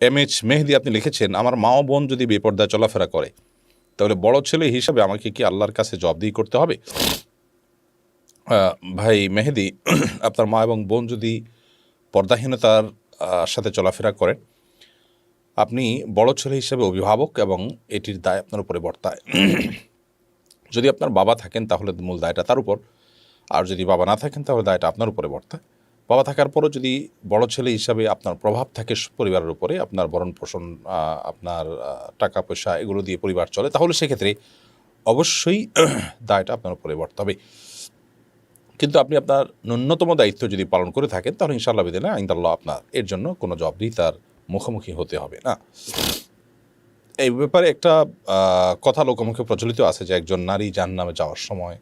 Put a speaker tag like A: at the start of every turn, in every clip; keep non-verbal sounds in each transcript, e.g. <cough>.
A: M H মেহেদি আপনি লিখেছেন, আমার মা ও বোন যদি বেপর্দায় চলাফেরা করে, তাহলে বড় ছেলে হিসাবে আমাকে কি আল্লাহর কাছে জবাবদিহি করতে হবে? ভাই মেহেদি, <clears throat> আপনার মা এবং বোন যদি পর্দাহীনতার সাথে চলাফেরা করেন, আপনি বড় ছেলে হিসেবে অভিভাবক এবং এটির দায় আপনার উপরে বর্তায়। <clears throat> যদি আপনার বাবা থাকেন, তাহলে মূল দায়টা তার উপর, আর যদি বাবা না থাকেন, তাহলে দায়টা আপনার উপরে বর্তায়। বাবা থাকার পরও যদি বড় ছেলে হিসাবে আপনার প্রভাব থাকে পরিবারের উপরে, আপনার ভরণ পোষণ আপনার টাকা পয়সা এগুলো দিয়ে পরিবার চলে, তাহলে সেক্ষেত্রে অবশ্যই <clears throat> দায়টা আপনার উপরে বর্ত হবে কিন্তু আপনি আপনার ন্যূনতম দায়িত্ব যদি পালন করে থাকেন, তাহলে ইনশাআল্লাহ বিদিনে আইন্দাল্লাহ আপনার এর জন্য কোনো জবাবদিহি তার মুখোমুখি হতে হবে না। এই ব্যাপারে একটা কথা লোকমুখে প্রচলিত আছে যে একজন নারী যার জাহান্নামে যাওয়ার সময়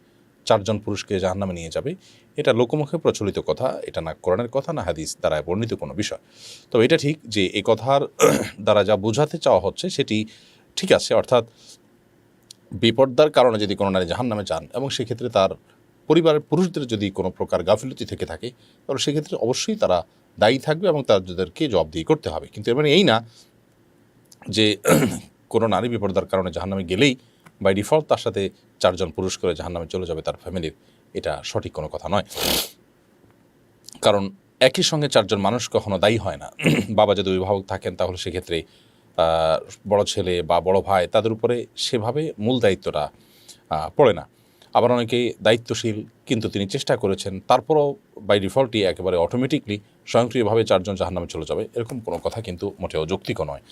A: চারজন পুরুষকে জাহান্নামে নিয়ে যাবে। এটা লোকমুখে প্রচলিত কথা, এটা না কোরআনের কথা, না হাদিস দ্বারা বর্ণিত কোনো বিষয়। তবে এটা ঠিক যে এই কথার <clears throat> দ্বারা যা বোঝাতে চাওয়া হচ্ছে সেটি ঠিক আছে, অর্থাৎ বিপর্দার কারণে যদি কোনো নারী জাহান্নামে যান এবং সেক্ষেত্রে তার পরিবারের পুরুষদের যদি কোনো প্রকার গাফিলতি থেকে থাকে, তাহলে সেক্ষেত্রে অবশ্যই তারা দায়ী থাকবে এবং তাদেরকে জবাবদিহি করতে হবে। কিন্তু এর মানে এই না যে <clears throat> কোনো নারী বিপর্দার কারণে জাহান্নামে গেলেই বাই ডিফল্ট তার সাথে চারজন পুরুষ করে জাহান্নামে চলে যাবে তার ফ্যামিলির এটা সঠিক কোনো কথা নয়। কারণ একই সঙ্গে চারজন মানুষ কখনো দায়ী হয় না। <clears throat> বাবা যদি অভিভাবক থাকেন, তাহলে সেক্ষেত্রে বড় ছেলে বা বড় ভাই তাদের উপরে সেভাবে মূল দায়িত্বটা পড়ে না। আবার অনেকে দায়িত্বশীল, কিন্তু তিনি চেষ্টা করেছেন, তারপরও বাই ডিফল্টই একেবারে অটোমেটিকলি স্বয়ংক্রিয়ভাবে চারজন জাহান্নামে চলে যাবে। এরকম কোনো কথা কিন্তু মোটেও যৌক্তিক নয়।